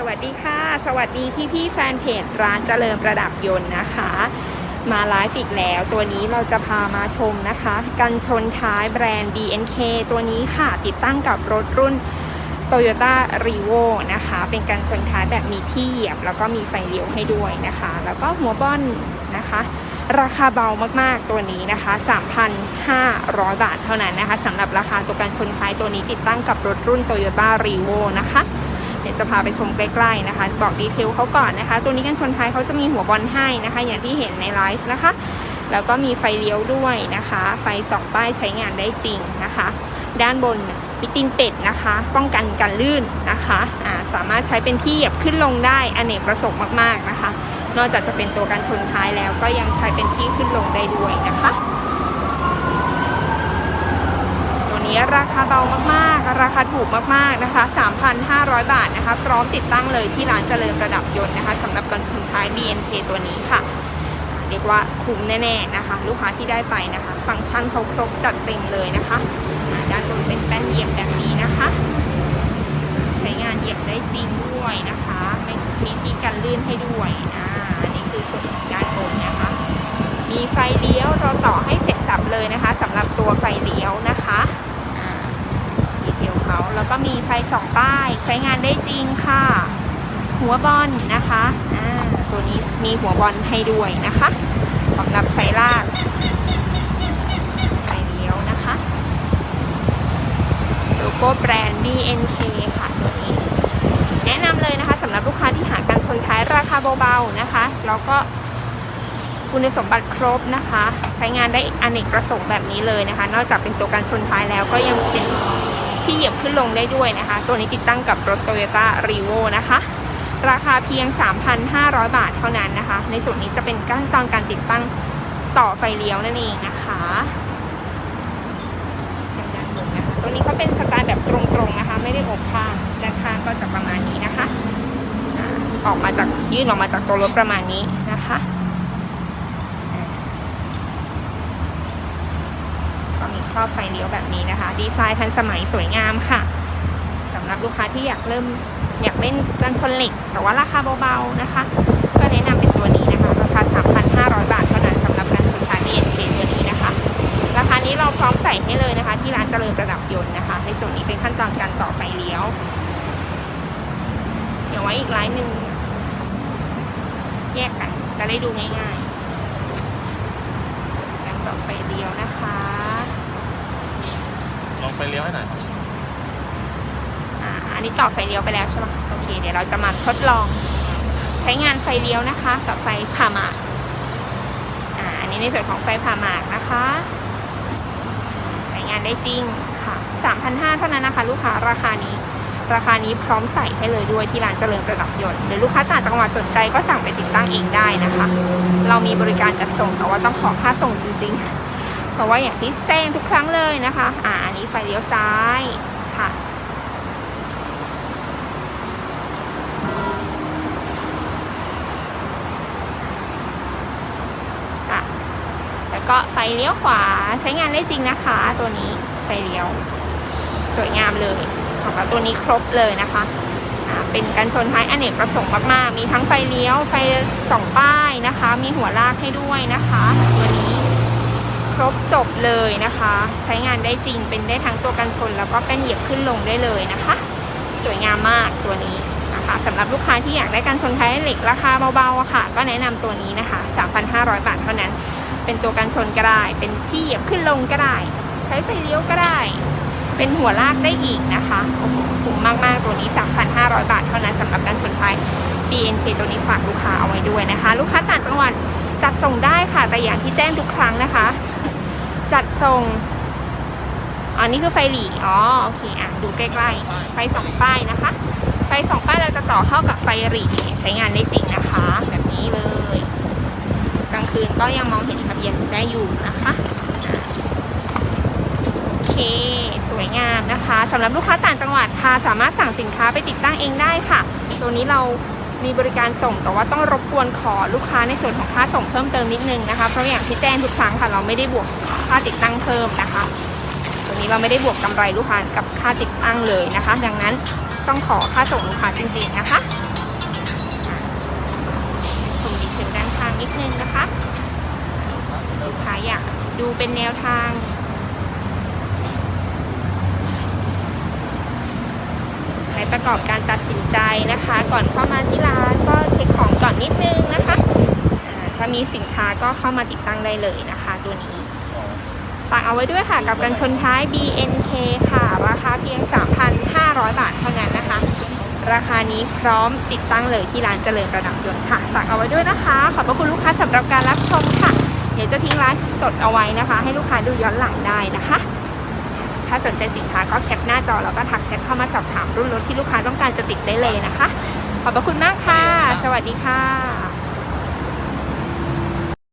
สวัสดีค่ะ สวัสดีพี่พี่แฟนเพจร้านเจริญประดับยนต์นะคะ มาไลฟ์อีกแล้ว ตัวนี้เราจะพามาชมนะคะ กันชนท้ายแบรนด์ BNK ตัวนี้ค่ะ ติดตั้งกับรถรุ่น Toyota r e v o นะคะ เป็นกันชนท้ายแบบมีที่เหยียบ แล้วก็มีไฟเลี้ยวให้ด้วยนะคะ แล้วก็หัวบ้อนนะคะ ราคาเบามากๆตัวนี้นะคะ 3,500 บาทเท่านั้นนะคะสำหรับราคาตัวกันชนท้ายตัวนี้ติดตั้งกับรถรุ่น Toyota r e v o นะคะ ดี๋ยวจะพาไปชมใกล้ๆนะคะ บอกดีเทลเขาก่อนนะคะ ตัวนี้กันชนท้ายเขาจะมีหัวบอลให้นะคะ อย่างที่เห็นในไลฟ์นะคะ แล้วก็มีไฟเลี้ยวด้วยนะคะ ไฟสองป้ายใช้งานได้จริงนะคะ ด้านบนมีตีนเป็ดนะคะ ป้องกันการลื่นนะคะอ่าสามารถใช้เป็นที่เหยียบขึ้นลงได้อเนกประสงค์มากๆนะคะ นอกจากจะเป็นตัวกันชนท้ายแล้วก็ยังใช้เป็นที่ขึ้นลงได้ด้วยนะคะ ตัวนี้ ราคาเบามากๆ ราคาถูกมากๆนะคะ 3,500 บาทนะคะ พร้อมติดตั้งเลยที่ร้านเจริญประดับยนต์นะคะสำหรับกันชนท้าย BNK ตัวนี้ค่ะ เรียกว่าคุ้มแน่ๆนะคะ ลูกค้าที่ได้ไปนะคะ ฟังก์ชันเขาครบจัดเต็มเลยนะคะด้านบนเป็นแป้นเหยียบแบบนี้นะคะ ใช้งานเหยียบได้จริงด้วยนะคะไม่มีที่กันลื่นให้ด้วยอ่านนี้คือส่วนของด้านบนนะคะ มีไฟเลี้ยวเราต่อให้เสร็จสับเลยนะคะสำหรับตัวไฟเลี้ยวนะคะอ่าดีเทลเขา แล้วก็มีไฟสองป้าย ใช้งานได้จริงค่ะ หัวบอลนะคะตัวนี้มีหัวบอลให้ด้วยนะคะสำหรับใช้ลากไฟเลี้ยวนะคะโลโก้แบรนด์ BNK ค่ะตัวนี้ แนะนำเลยนะคะสำหรับลูกค้าที่หาการชนท้ายราคาเบาๆนะคะ แล้วก็คุณสมบัติครบนะคะ ใช้งานได้อเนกประสงค์แบบนี้เลยนะคะ นอกจากเป็นตัวการชนท้ายแล้วก็ยังเป็น ที่เหยียบขึ้นลงได้ด้วยนะคะ ตัวนี้ติดตั้งกับรถ Toyota r e v o นะคะ ราคาเพียง 3,500 บาทเท่านั้นนะคะ ในส่วนนี้จะเป็นขั้นตอนการติดตั้งต่อไฟเลี้ยวนั่นเองนะคะด้านบนนะคะตัวนี้เขาเป็นสไตล์แบบตรงๆนะคะ ไม่ได้อบข้างด้านข้างก็จะประมาณนี้นะคะอ่าออกมาจากยื่นออกมาจากตัวรถประมาณนี้นะคะ ก็มีครอบไฟเลี้ยวแบบนี้นะคะ ดีไซน์ทันสมัยสวยงามค่ะสำหรับลูกค้าที่อยากเริ่มอยากเล่นกันชนเหล็ก แต่ว่าราคาเบาๆนะคะ ก็แนะนำเป็นตัวนี้นะคะราคา 3,500 บาทเท่านั้นสำหรับการชนท้าย BNK ตัวนี้นะคะ ราคานี้เราพร้อมใส่ให้เลยนะคะ ที่ร้านเจริญประดับยนต์นะคะ ในส่วนนี้เป็นขั้นตอนการต่อไฟเลี้ยว เดี๋ยวไว้อีกไลน์หนึ่งแยกกันจะได้ดูง่ายๆการต่อไฟเลี้ยวนะคะ ไปเลี้ยวให้หน่อยอ่าอันนี้ต่อไฟเลี้ยวไปแล้วใช่ปะโอเค เดี๋ยวเราจะมาทดลอง ใช้งานไฟเลี้ยวนะคะกับไฟผ่าหมากอ่าอันนี้ในส่วนของไฟผ่าหมากนะคะ ใช้งานได้จริงค่ะ3,500เท่านั้นนะคะ ลูกค้าราคานี้ ราคานี้พร้อมใส่ให้เลยด้วยที่ร้านเจริญประดับยนต์หรือลูกค้าต่างจังหวัดสนใจก็สั่งไปติดตั้งเองได้นะคะ เรามีบริการจัดส่งแต่ว่าต้องขอค่าส่งจริงๆ เพราะว่าอย่างที่แจ้งทุกครั้งเลยนะคะ อ่าอันนี้ไฟเลี้ยวซ้ายค่ะค่ะ แล้วก็ไฟเลี้ยวขวาใช้งานได้จริงนะคะ ตัวนี้ไฟเลี้ยว สวยงามเลยของเราตัวนี้ครบเลยนะคะเป็นการชนท้ายอเนกประสงค์มาก ๆ มีทั้งไฟเลี้ยว ไฟสองป้ายนะคะ มีหัวลากให้ด้วยนะคะ ตัวนี้ ครบจบเลยนะคะ ใช้งานได้จริงเป็นได้ทั้งตัวกันชน แล้วก็เป็นเหยียบขึ้นลงได้เลยนะคะ สวยงามมากตัวนี้นะคะสำหรับลูกค้าที่อยากได้การชนท้ายเหล็กราคาเบาๆค่ะ ก็แนะนำตัวนี้นะคะ 3,500 บาทเท่านั้น เป็นตัวกันชนก็ได้ เป็นที่เหยียบขึ้นลงก็ได้ ใช้ไฟเลี้ยวก็ได้ เป็นหัวลากได้อีกนะคะโอ้โหคุ้มากๆตัวนี้ 3,500 บาทเท่านั้นสำหรับการชนท้าย BNK ตัวนี้ฝากลูกค้าเอาไว้ด้วยนะคะ ลูกค้าต่างจังหวัดจัดส่งได้ค่ะ แต่อย่างที่แจ้งทุกครั้งนะคะ จัดส่งอ๋อนี่คือไฟหลีอ๋อ โอเค อะ ดูใกล้ๆ ไฟสองป้ายนะคะ ไฟสองป้ายเราจะต่อเข้ากับไฟหลีใช้งานได้จริงนะคะ แบบนี้เลย กลางคืนก็ยังมองเห็นทะเบียนได้อยู่นะคะ โอเค สวยงามนะคะสำหรับลูกค้าต่างจังหวัดค่ะ สามารถสั่งสินค้าไปติดตั้งเองได้ค่ะ ตัวนี้เรามีบริการส่งแต่ว่าต้องรบกวนขอลูกค้าในส่วนของค่าส่งเพิ่มเติมนิดนึงนะคะ เพราะอย่างที่แจ้งทุกครั้งค่ะ เราไม่ได้บวก ค่าติดตั้งเพิ่มนะคะตัวนี้เราไม่ได้บวกกำไรลูกค้ากับค่าติดตั้งเลยนะคะ ดังนั้นต้องขอค่าส่งลูกค้าจริงๆนะคะชมดีเทลด้านข้างนิดนึงนะคะลูกค้าอยากดูเป็นแนวทางใช้ประกอบการตัดสินใจนะคะ ก่อนเข้ามาที่ร้านก็เช็คของก่อนนิดนึงนะคะถ้ามีสินค้าก็เข้ามาติดตั้งได้เลยนะคะ ตัวนี้ ฝากเอาไว้ด้วยค่ะกับกันชนท้าย BNK ค่ะ ราคาเพียง 3,500 บาทเท่านั้นนะคะ ราคานี้พร้อมติดตั้งเลยที่ร้านเจริญประดับยนต์ค่ะ ฝากเอาไว้ด้วยนะคะ ขอบพระคุณลูกค้าสำหรับการรับชมค่ะ เดี๋ยวจะทิ้งไลฟ์สดเอาไว้นะคะ ให้ลูกค้าดูย้อนหลังได้นะคะ ถ้าสนใจสินค้าก็แคปหน้าจอแล้วก็ทักแชทเข้ามาสอบถามรุ่นรถที่ลูกค้าต้องการจะติดได้เลยนะคะ ขอบพระคุณมากค่ะ สวัสดีค่ะ